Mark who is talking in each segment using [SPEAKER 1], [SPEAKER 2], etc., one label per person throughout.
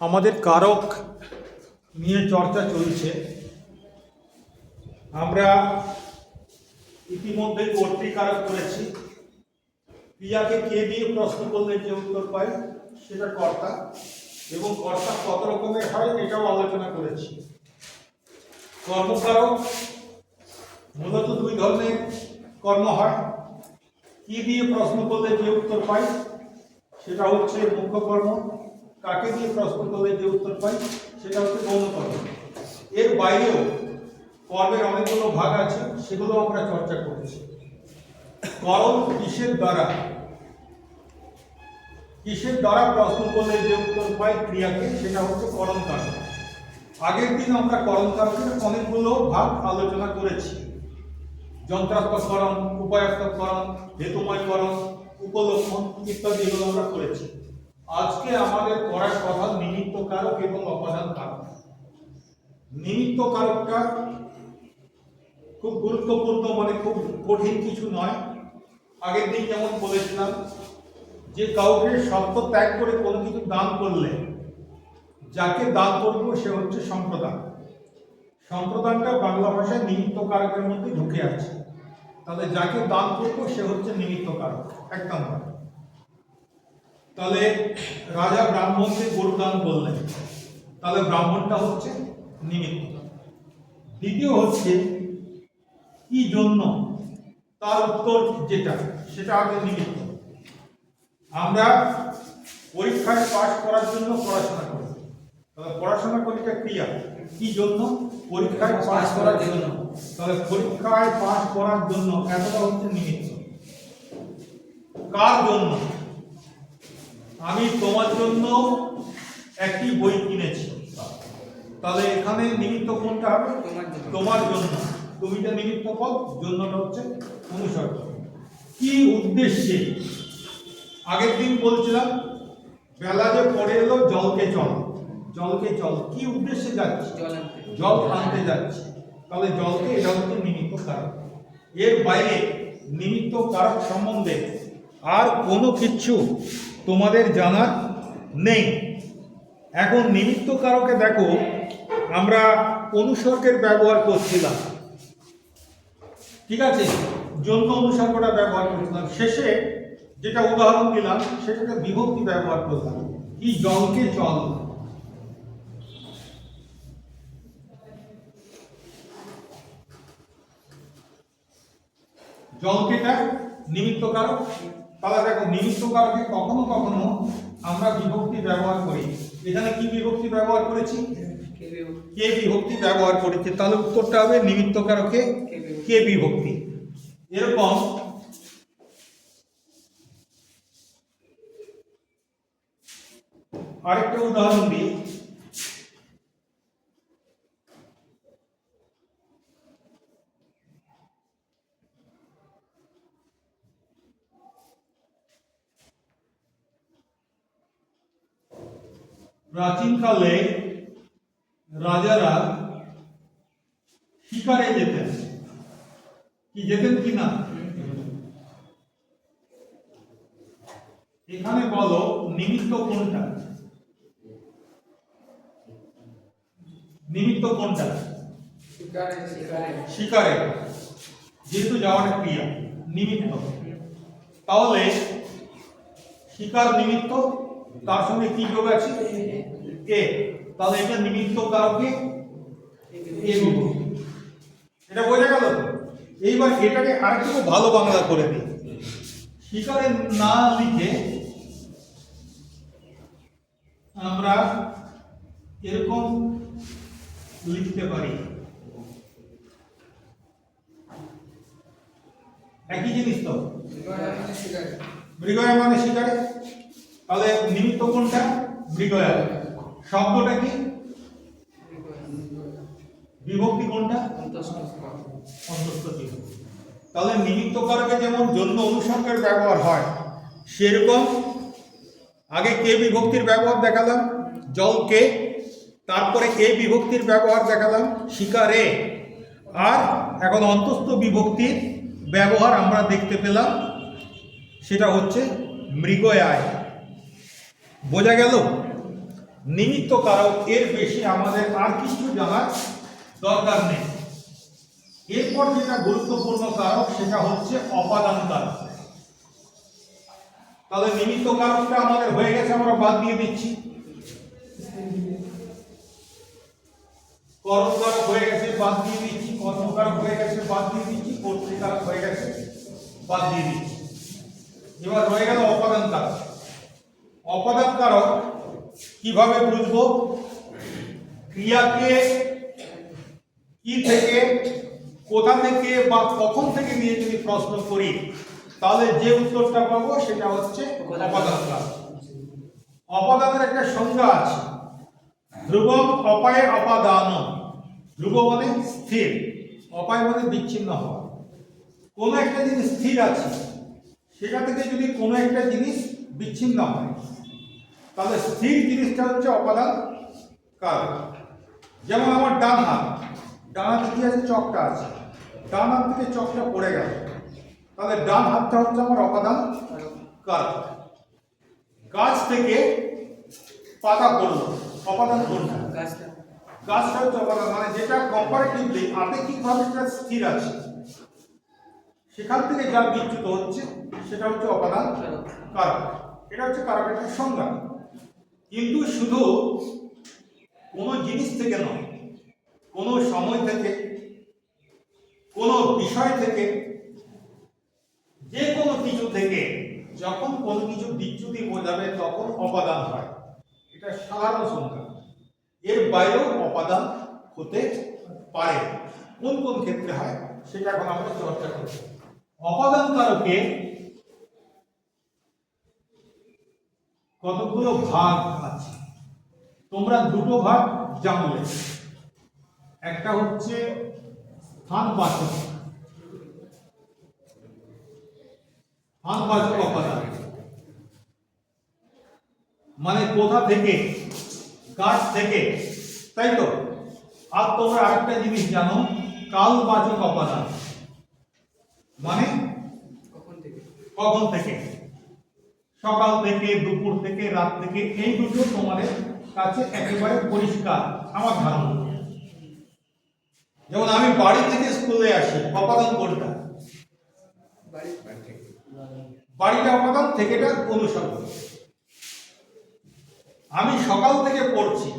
[SPEAKER 1] আমাদের কারক নিয়ে চর্চা চলছে। আমরা ইতিমধ্যে কর্তৃকারক করেছি। ক্রিয়াকে কে দিয়ে প্রশ্ন করলে যে উত্তর পাই সেটা কর্তা। এবং কর্তা কত রকমের হয়, এটাও আলোচনা করেছি। কর্মকারক মূলত দুই ধরনের কর্ম হয়। কি দিয়ে প্রশ্ন করলে যে উত্তর পাই সেটা হচ্ছে মুখ্য কর্ম। কাকে দিয়ে প্রশ্ন করলে যে উত্তর পাই, সেটা হচ্ছে গৌণ কর্ম এর বাইরেও কর্মের অনেকগুলো ভাগ আছে, সেগুলো আমরা চর্চা করেছি। করণ কিসের দ্বারা? কিসের দ্বারা প্রশ্ন করলে যে উত্তর পাই ক্রিয়াকে, সেটা হচ্ছে করণ কারক আগের দিন আমরা করণ অনেকগুলো ভাগ আলোচনা করেছি। যন্ত্রাত্মকরণ উপায়াত্মকরণ হেতুময়করণ উপলক্ষণ ইত্যাদি এগুলো আমরা করেছি। আজকে আমাদের করার কথা নিমিত্ত কারক এবং অপাদান কারক। নিমিত্ত কারকটা খুব গুরুত্বপূর্ণ মানে খুব কঠিন কিছু নয়। আগের দিন যেমন বলেছিলাম যে কাউকে সত্য ত্যাগ করে কোনো কিছু দান করলে যাকে দান করব সে হচ্ছে সম্প্রদান। সম্প্রদানটা বাংলা ভাষায় নিমিত্ত কারকের মধ্যে ঢুকে আছে। তাহলে যাকে দান করব সে হচ্ছে নিমিত্ত কারক। এক নম্বর। তাহলে রাজা ব্রাহ্মণকে গরু দান করলেন তাহলে ব্রাহ্মণটা হচ্ছে নিমিত্ত। দ্বিতীয় হচ্ছে কি জন্য? তার উত্তর যেটা সেটা আগে নিমিত্ত। আমরা পরীক্ষায় পাশ করার জন্য পড়াশোনা করি। তাহলে পড়াশোনা করি একটা ক্রিয়া। কি জন্য? পরীক্ষায় পাশ করার জন্য। তাহলে পরীক্ষায় পাশ করার জন্য এতটা হচ্ছে নিমিত্ত। কার জন্য? আমি তোমার জন্য একটি বই কিনেছি। তাহলে এখানে নিমিত্ত কোনটা হবে?
[SPEAKER 2] তোমার জন্য।
[SPEAKER 1] তুমিটা নিমিত্ত পদ জন্যটা হচ্ছে অনুসর্গ কি উদ্দেশ্যে? আগের দিন বলছিলাম বেলা যে পড়ে এলো জলকে চল। জলকে চল। কি উদ্দেশ্যে যাচ্ছি?
[SPEAKER 2] জল আনতে।
[SPEAKER 1] জল আনতে যাচ্ছি। তাহলে জলকে এটা হচ্ছে নিমিত্ত কারক। এর বাইরে নিমিত্ত কারক সম্বন্ধে আর কোনো কিছু তোমাদের জানার নেই। এখন নিমিত্ত কারকে দেখো, আমরা অনুসর্গের ব্যবহার করছিলাম। ঠিক আছে? জন্য অনুসর্গটা ব্যবহার করছিলাম। শেষে যেটা উদাহরণ দিলাম, সেটাকে বিভক্তি ব্যবহার করলাম। কি জলকে চল জলকেটা নিমিত্ত কারক? তাহলে দেখো নিমিত্ত কারকে কখনো কখনো আমরা বিভক্তি ব্যবহার করি। এখানে কি বিভক্তি ব্যবহার করেছি?
[SPEAKER 2] কে বিভক্তি?
[SPEAKER 1] ব্যবহার করেছে? তাহলে উত্তরটা হবে নিমিত্ত কারকে
[SPEAKER 2] কে বিভক্তি?
[SPEAKER 1] এরকম আরেকটা উদাহরণ দিই। প্রাচীনকালে রাজারা শিকারে যেতেন। কি যেতেন কি না? এখানে বলো নিমিত্ত কোনটা? নিমিত্ত কোনটা?
[SPEAKER 2] শিকারে
[SPEAKER 1] যেহেতু যাওয়ার ক্রিয়া নিমিত্ত। তাহলে শিকার নিমিত্ত তার সঙ্গে কি যোগ আছে? কে তাহলে এটা নিমিত্ত কারকে? এ এটা বোঝা গেল? এইবার এটাকে আরেকটু ভালো বাংলা করে দিই। শিকারে না লিখে আমরা এরকম লিখতে পারি। একই জিনিস তো? মৃগয়া মানে শিকারে। তাহলে নিমিত্ত কোনটা? মৃগয়া শব্দটা কি? বিভক্তি কোনটা? তাহলে নিমিত্ত কারকে যেমন জন্য অনুসর্গের ব্যবহার হয়, সেরকম আগে কে বিভক্তির ব্যবহার দেখালাম? জল কে। তারপরে কে বিভক্তির ব্যবহার দেখালাম? শিকারে। আর এখন অন্তস্থ বিভক্তির ব্যবহার আমরা দেখতে পেলাম, সেটা হচ্ছে মৃগয়ায়। বোঝা গেল? নিমিত্ত কারক এর বেশি আমাদের আর কিছু জানার দরকার নেই। এরপর যেটা গুরুত্বপূর্ণ কারক, সেটা হচ্ছে অপাদান কারক। তাহলে নিমিত্ত কারকটা আমাদের হয়ে গেছে, আমরা বাদ দিয়ে দিচ্ছি। কর্মকারক হয়ে গেছে, বাদ দিয়ে দিচ্ছি। কর্মকারক হয়ে গেছে, বাদ দিয়ে দিচ্ছি। কর্তৃকারক হয়ে গেছে, বাদ দিয়ে দিচ্ছি। এবার রয়ে গেল অপাদান কারক। অপাদান কারক কীভাবে বুঝব? ক্রিয়াকে কি থেকে, কোথা থেকে বা কখন থেকে নিয়ে যদি প্রশ্ন করি, তাহলে যে উত্তরটা পাবো সেটা হচ্ছে অপাদান কারক অপাদানের একটা সংজ্ঞা আছে। ধ্রুবম অপায় অপাদান। ধ্রুব মানে স্থির। অপায় মানে বিচ্ছিন্ন হওয়া। কোনো একটা জিনিস স্থির আছে। সেটা থেকে যদি কোনো একটা জিনিস বিচ্ছিন্ন হয় তাহলে স্থির জিনিসটা হচ্ছে অপাদান কারক যেমন আমার ডান হাত ডান হাতে কি আছে? চকটা আছে। ডান হাত থেকে চকটা পড়ে গেল। তাহলে ডান হাতটা হচ্ছে আমার অপাদান কারক গাছ থেকে পাতা পড়ল। অপাদান কোনটা?
[SPEAKER 2] গাছটা।
[SPEAKER 1] গাছটা হচ্ছে অপাদান মানে যেটা কম্পারেটিভলি আপেক্ষিকভাবে যেটা স্থির আছে। সেখান থেকে যা বিচ্যুত হচ্ছে সেটা হচ্ছে অপাদান।
[SPEAKER 2] কারক।
[SPEAKER 1] এটা হচ্ছে কারকের সংজ্ঞা। কিন্তু শুধু কোনো জিনিস থেকে নয়, কোনো সময় থেকে, কোনো বিষয় থেকে যে কোনো কিছু থেকে, যখন কোনো কিছু বিচ্যুতি বোঝাবে তখন অপাদান হয়। এটা সাধারণ সংজ্ঞা এর বাইরেও অপাদান হতে পারে। কোন কোন ক্ষেত্রে হয়, সেটা এখন আমরা চর্চা করব অপাদান কারকে কতগুলো ভাগ আছে? তোমরা দুটো ভাগ জানলে। একটা হচ্ছে স্থানবাচক স্থানবাচক অপাদান। মানে কোথা থেকে? গাছ থেকে। তাই তো? আর তোমরা আরেকটা জিনিস জানো কালবাচক অপাদান। মানে?
[SPEAKER 2] কখন থেকে?
[SPEAKER 1] কখন থেকে? সকাল থেকে, দুপুর থেকে, রাত থেকে, এই দুটো তোমাদের কাছে একেবারে পরিষ্কার, আমার ধারণা। যেমন আমি বাড়ি থেকে স্কুলে আসি, অপাদান কোনটা? বাড়িটা অপাদান, থেকেটা অনুসর্গ আমি সকাল থেকে পড়ছি,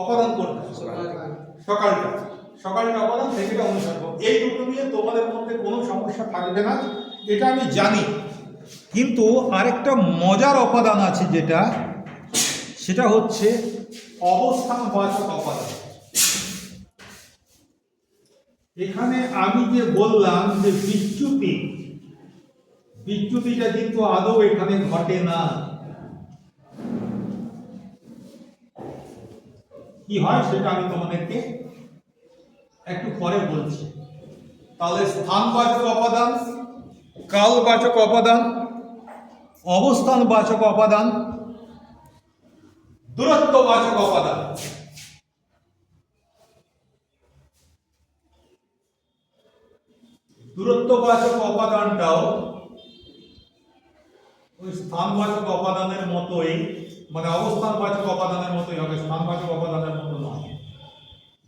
[SPEAKER 1] অপাদান কোনটা?
[SPEAKER 2] সকাল
[SPEAKER 1] সকালটা। সকালটা অপাদান, থেকেটা অনুসর্গ এই দুটো নিয়ে তোমাদের মধ্যে কোনো সমস্যা থাকবে না, এটা আমি জানি। কিন্তু আরেকটা মজার অপাদান আছে যেটা, সেটা হচ্ছে অবস্থানবাচক অপাদান। এখানে আমি যে বললাম যে বিচ্যুতি, বিচ্যুতিটা কিন্তু আদৌ এখানে ঘটে না। কি হয় সেটা আমি তোমাদেরকে একটু পরে বলছি। তাহলে স্থানবাচক অপাদান, কালবাচক অপাদান অবস্থানবাচক অপাদান দূরত্ববাচক অপাদান দূরত্ববাচক অপাদানটাও ওই স্থানবাচক অপাদানের মতোই মানে অবস্থানবাচক অপাদানের মতোই হবে স্থানবাচক অপাদানের মতো নয়।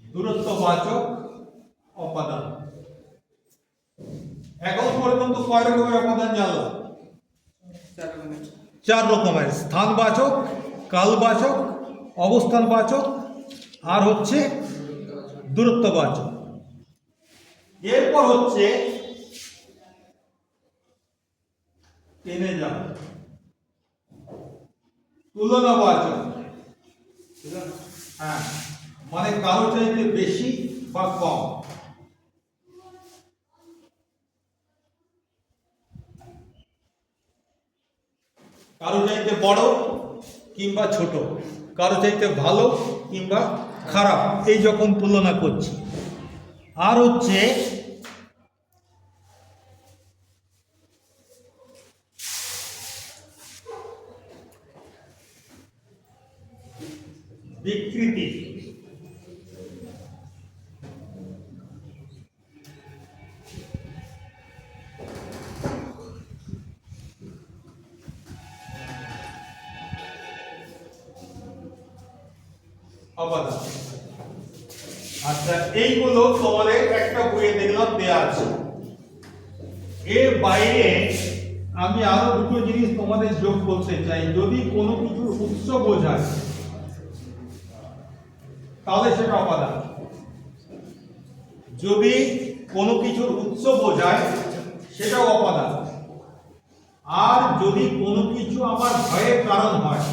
[SPEAKER 1] দূরত্ববাচক অপাদান এখন পর্যন্ত কয় রকমের অপাদান জানলাম?
[SPEAKER 2] চার রকমের,
[SPEAKER 1] স্থানবাচক, কালবাচক, অবস্থানবাচক, আর হচ্ছে দূরত্ববাচক। এরপর হচ্ছে টেনে যাওয়া। তুলনাবাচক। হ্যাঁ মানে কারও চাইতে বেশি বা কম। কারও চাইতে বড় কিংবা ছোট, কারও চাইতে ভালো কিংবা খারাপ, এই যখন তুলনা করছি। আর হচ্ছে তাহলে সেটা অপাদান। যদি কোনো কিছুর উৎস বোঝায় সেটাও অপাদান। আর যদি কোনো কিছু আমার ভয়ের কারণ হয়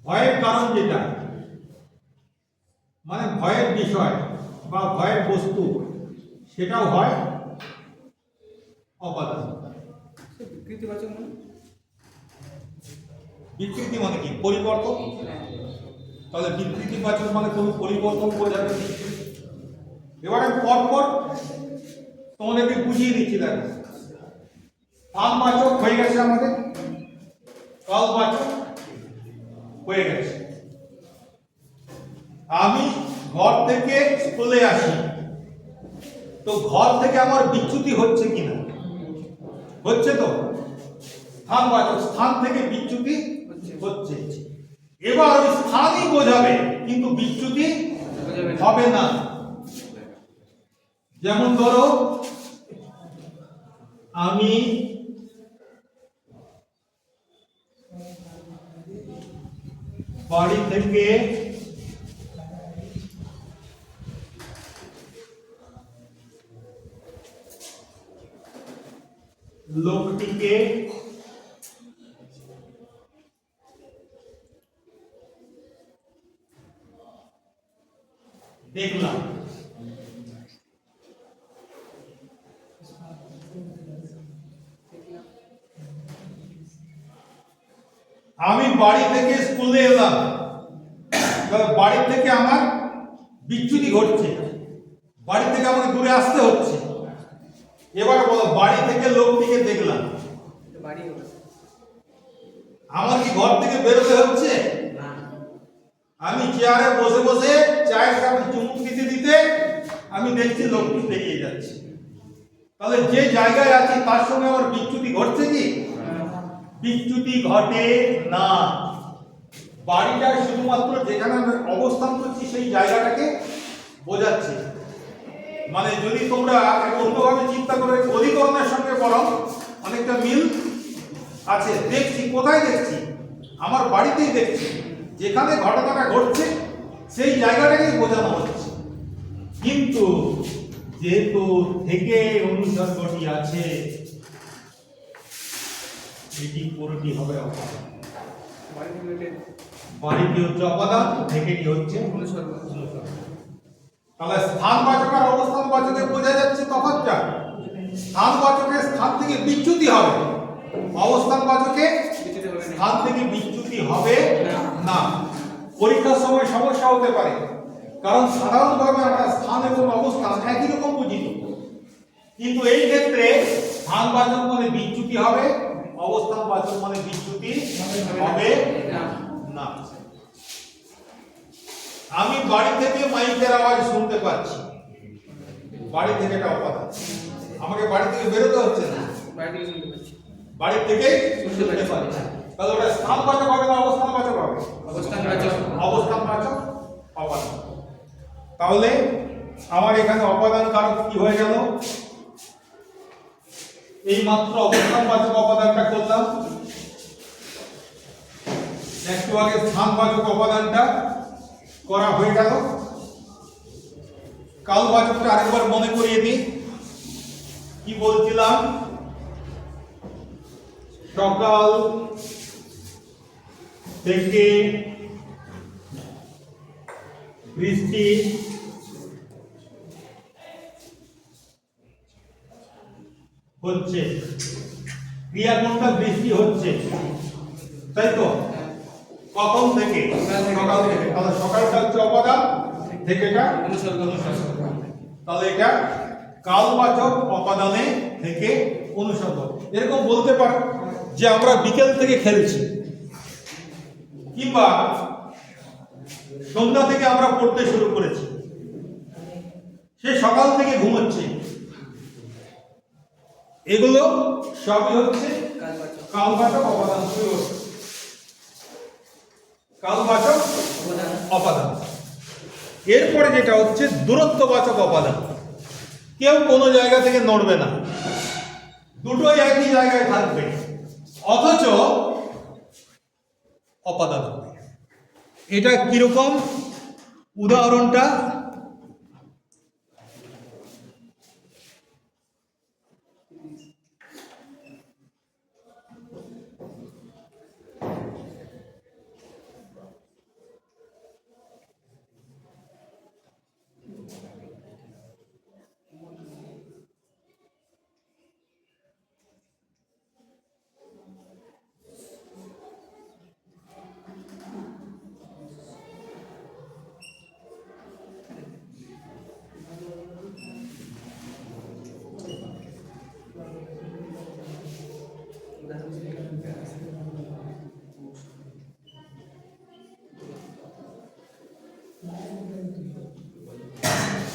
[SPEAKER 1] ভয়ের কারণ যেটা মানে ভয়ের বিষয় বা ভয়ের বস্তু সেটাও হয় অপাদান।
[SPEAKER 2] বিকৃতিবাচক মানে?
[SPEAKER 1] বিকৃতি মানে কি? পরিবর্তন? তাহলে বিকৃতিবাচক মানে কোনো পরিবর্তন বোঝাবে এবারে পরপর তোমাদেরকে বুঝিয়ে দিচ্ছি, দেখো। বাচক হয়ে গেছে আমাদের। বাচক হয়ে গেছে। আমি ঘর থেকে স্কুলে আসি। তো ঘর থেকে আমার বিচ্যুতি হচ্ছে কিনা? হচ্ছে তো? স্থানবাচক স্থান থেকে বিচ্যুতি হচ্ছে। এবার ওই স্থানই বোঝাবে কিন্তু বিচ্যুতি হবে না। যেমন ধরো আমি বাড়ি থেকে লোকটিকে দেখলাম আমি বাড়ি থেকে স্কুলে এলাম এবার বাড়ি থেকে আমার বিচ্যুতি ঘটছে বাড়ি থেকে আমাকে দূরে আসতে হচ্ছে এবার বলো বাড়ি থেকে লোকটিকে দেখলাম
[SPEAKER 2] এটা বাড়ি হবে
[SPEAKER 1] আমার কি ঘর থেকে বেরোতে হচ্ছে
[SPEAKER 2] না
[SPEAKER 1] আমি চেয়ারে বসে বসে চায়ের কাপে চুমুক দিতে দিতে আমি দেখছি লোকটি বেরিয়ে যাচ্ছে। তাহলে যে জায়গায় আছি, তার সঙ্গে আমার বিচ্যুতি ঘটছে কি? বিচ্যুতি ঘটে না। বাড়িটা শুধুমাত্র যেখানে আমি অবস্থান করছি, সেই জায়গাটাকে বোঝাচ্ছে। মানে যদি তোমরা অন্যভাবে চিন্তা করে অধিকরণের সঙ্গে বরং অনেকটা মিল আছে। দেখছি, কোথায় দেখছি? আমার বাড়িতেই দেখছি। যেখানে ঘটনাটা ঘটছে, সেই জায়গাটাকেই বোঝানো হচ্ছে। কিন্তু যেহেতু থেকে অনুসর্গটি আছে, এটি পুরোটি হবে বাড়িটি হচ্ছে অপাদান থেকেটি হচ্ছে?
[SPEAKER 2] অনুসর্গ
[SPEAKER 1] তাহলে স্থানবাচক আর অবস্থানবাচকে বোঝা যাচ্ছে তফাৎটা। স্থানবাচকের স্থান থেকে বিচ্যুতি হবে। অবস্থানবাচকে
[SPEAKER 2] বিকৃতি হবে না
[SPEAKER 1] স্থান থেকে বিচ্যুতি হবে না। পরীক্ষার সময় সমস্যা হতে পারে। কারণ সাধারণভাবে আমরা স্থান এবং অবস্থান একই রকম বুঝি কিন্তু এই ক্ষেত্রে স্থান বাচক মানে বিচ্যুতি হবে অবস্থান বাচক মানে বিচ্যুতি হবে
[SPEAKER 2] না।
[SPEAKER 1] আমি বাড়ি থেকে মাইকের আওয়াজ শুনতে পাচ্ছি। বাড়ি থেকে এটা অপাদান আমাকে বাড়ি থেকে বেরোতে হচ্ছে না।
[SPEAKER 2] বাড়ি থেকে শুনতে পাচ্ছি।
[SPEAKER 1] তাহলে ওটা স্থান বাচক হবে না অবস্থান বাচক হবে?
[SPEAKER 2] অবস্থানবাচক।
[SPEAKER 1] অবস্থান বাচক অপাদান তাহলে আমার এখানে অপাদান কারক কি হয়ে গেল? এই মাত্র অবস্থান বাচক অপাদানটা করলাম। একটু আগে স্থান বাচক অপাদানটা করা হয়ে গেল। কাল বাচকটা আরেকবার মনে করিয়ে দিই। কি বলছিলাম? সকাল থেকে বৃষ্টি। হচ্ছে। ক্রিয়া কোনটা বৃষ্টি হচ্ছে। তাই তো? কখন থেকে? সকাল থেকে। তাহলে হচ্ছে অপাদান থেকেটা
[SPEAKER 2] অনুসর্গ অনুসর্গ
[SPEAKER 1] তাহলে এটা কালবাচক অপাদানে থেকে অনুসর্গ। এরকম বলতে পারো যে আমরা বিকেল থেকে খেলছি। কিংবা সন্ধ্যা থেকে আমরা পড়তে শুরু করেছি। সে সকাল থেকে ঘুমোচ্ছে। এগুলো সবই হচ্ছে
[SPEAKER 2] কালবাচক
[SPEAKER 1] কালবাচক অপাদান এরপরে যেটা হচ্ছে দূরত্ববাচক অপাদান কেউ কোনো জায়গা থেকে নড়বে না। দুটোই একই জায়গায় থাকবে। অথচ অপাদান হবে। এটা কীরকম? উদাহরণটা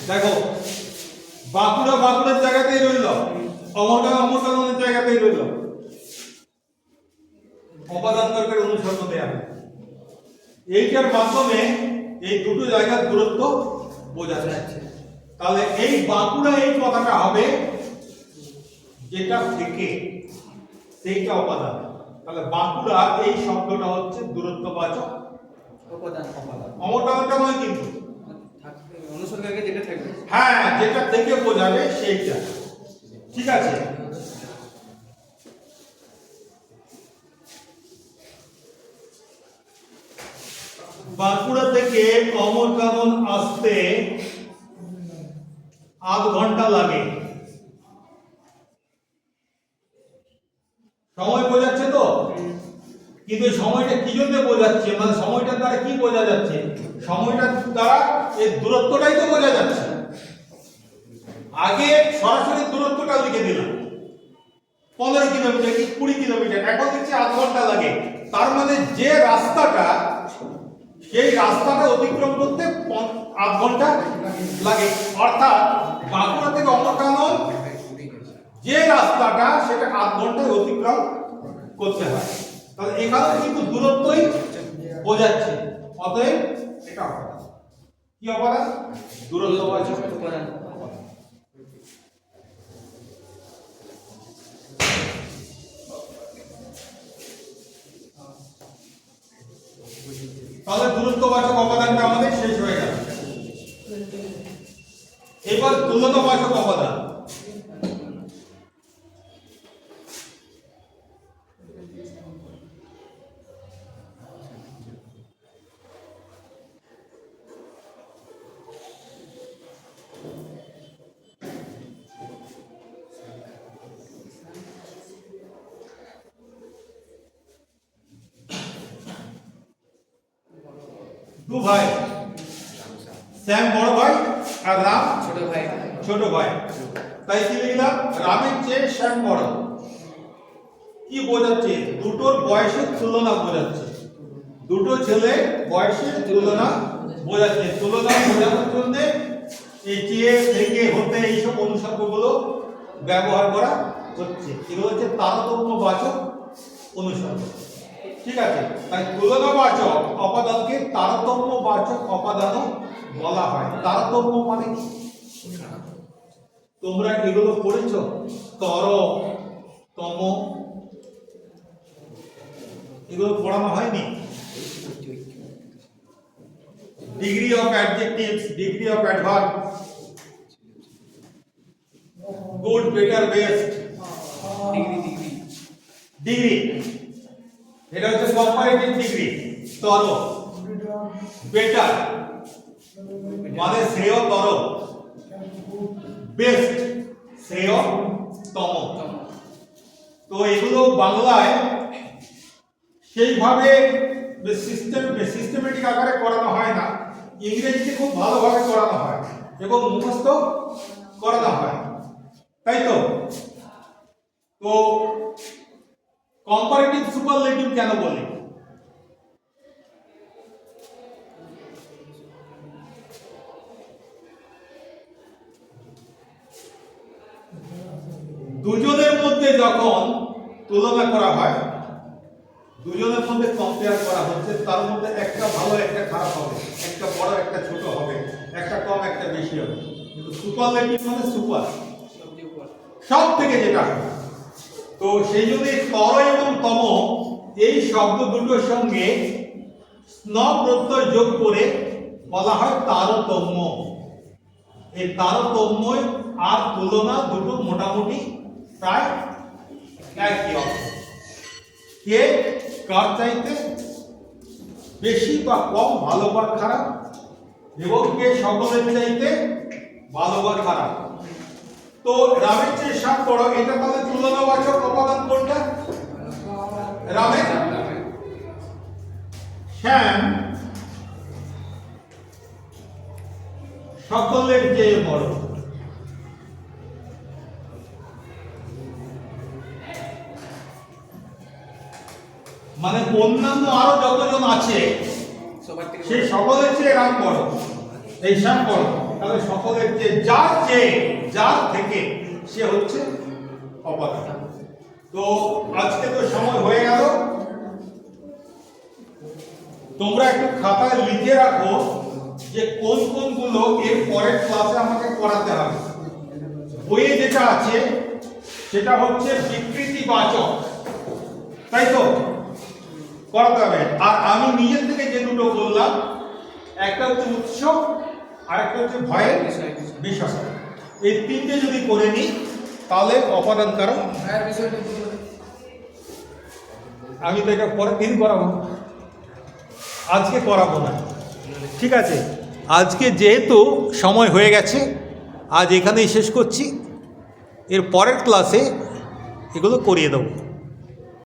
[SPEAKER 1] দেখো বাঁকুড়া বাঁকুড়ার জায়গাতেই রইল অমরকাল অমরকালের জায়গাতেই রইল। অপাদান তর্কের অনুসর্গ দেয়া। এইটার মাধ্যমে এই দুটো জায়গার দূরত্ব বোঝা যাচ্ছে। তাহলে এই বাঁকুড়া এই কথাটা হবে যেটা থেকে সেইটা উপাদান। তাহলে বাঁকুড়া এই শব্দটা হচ্ছে দূরত্ববাচক
[SPEAKER 2] উপাদান
[SPEAKER 1] অপাদান অমরকালটা নয় কিন্তু।
[SPEAKER 2] থাকবে।
[SPEAKER 1] হ্যাঁ যেটা থেকে বোঝাবে সেইটা। ঠিক আছে? বাঁকুড়া থেকে অমরকানন আসতে আধ ঘণ্টা লাগে। সময় বোঝাচ্ছে তো? কিন্তু এই সময়টা কি জন্য বোঝাচ্ছে? মানে সময়টার দ্বারা কি বোঝা যাচ্ছে? সময়টার দ্বারা এর দূরত্বটাই তো বোঝা যাচ্ছে। আগে সরাসরি দূরত্বটা লিখে দিলাম। পনেরো কিলোমিটার কি কুড়ি কিলোমিটার? এখন দেখছি আধ ঘণ্টা লাগে। তার মানে যে রাস্তাটা, সেই রাস্তাটা অতিক্রম করতে আধ ঘণ্টা লাগে। অর্থাৎ বাঁকুড়া থেকে অমরকানন, যে রাস্তাটা, সেটা আধ ঘন্টায় অতিক্রম করতে হয়। তাহলে এখানে কিন্তু দূরত্বই বোঝাচ্ছে। অতএব এটা অপরাধ কি অপরাধ দূরত্ব
[SPEAKER 2] উপাদান।
[SPEAKER 1] তাহলে দূরত্ববাচক অপাদানটা আমাদের শেষ হয়ে গেল। এবার তুলনাবাচক অপাদান দু ভাই শ্যাম বড় ভাই আর রাম
[SPEAKER 2] ছোট ভাই
[SPEAKER 1] ছোট ভাই তাই কি লিখলাম শ্যাম বড় কি বোঝাচ্ছে? দুটোর বয়সের তুলনা বোঝাচ্ছে। দুটো ছেলে বয়সের তুলনা বোঝাচ্ছে। তুলনা বোঝানোর জন্য চেয়ে থেকে হতে এইসব অনুসর্গগুলো ব্যবহার করা হচ্ছে। এগুলো হচ্ছে তারতম্য বাচক অনুসর্গ। ঠিক আছে? তাই তুলনাবাচক অপাদানকে তারতম্য বাচক অপাদানও বলা হয়। তারতম্য মানে কি? তোমরা এগুলো পড়েছো? তর তম। এগুলো পড়ানো হয়নি? Degree of adjectives degree of adverb good better best
[SPEAKER 2] degree degree
[SPEAKER 1] degree এটা হচ্ছে কম্পারেটিভ ডিগ্রি তর। বেটার মানে শ্রেয়তর বেস্ট শ্রেয়তম তো এগুলো বাংলায় সেইভাবে সিস্টেম সিস্টেমেটিক আকারে করানো হয় না। ইংরেজিতে খুব ভালোভাবে করানো হয়। এবং মুখস্থ করানো হয়। তাই তো? তো কম্পারেটিভ সুপারলেটিভ কেন বলি? দুজনের মধ্যে যখন তুলনা করা হয়, দুজনের মধ্যে কম্পেয়ার করা হচ্ছে, তার মধ্যে একটা ভালো, একটা খারাপ হবে, একটা বড়, একটা ছোট হবে, একটা কম, একটা বেশি হবে। কিন্তু সুপারলেটিভ মানে সুপার সব থেকে যেটা তো সেই জন্য তর এবং তম, এই শব্দ দুটোর সঙ্গে স্ন প্রত্যয় যোগ করে বলা হয় তারতম্য। এই তারতম্য আর তুলনা দুটো মোটামুটি প্রায় একই হবে। কে? কার চাইতে বেশি বা কম, ভালো বা খারাপ? এবং কে সকলের চাইতে ভালো বা খারাপ? তো রামের চেয়ে সাত বড় এটা তাহলে তুলনাবাচক উপাদান কোনটা? রামের। শ্যাম সকলের চেয়ে বড়। মানে অন্যান্য আরও যতজন আছে সে সকলের চেয়ে রাম বড়। এই শ্যাম বড়। তাহলে সকলের চেয়ে যার চেয়ে যার থেকে সে হচ্ছে অপাদান তো আজকে তো সময় হয়ে গেল। তোমরা একটু খাতায় লিখে রাখো যে কোন কোনগুলো এর পরের ক্লাসে আমাকে করাতে হবে। বইয়ে যেটা আছে সেটা হচ্ছে বিকৃতিবাচক। তাই তো? করাতে হবে। আর আমি নিজের থেকে যে দুটো বললাম একটা হচ্ছে উৎস আর একটা হচ্ছে ভয়ের
[SPEAKER 2] বিষয়,
[SPEAKER 1] এই তিনটে যদি করে নিই তাহলে অপাদান কারণ। আমি তো এটা পরের দিন করাবো। আজকে করাবো না। ঠিক আছে? আজকে যেহেতু সময় হয়ে গেছে আজ এখানেই শেষ করছি। এর পরের ক্লাসে এগুলো করিয়ে দেবো।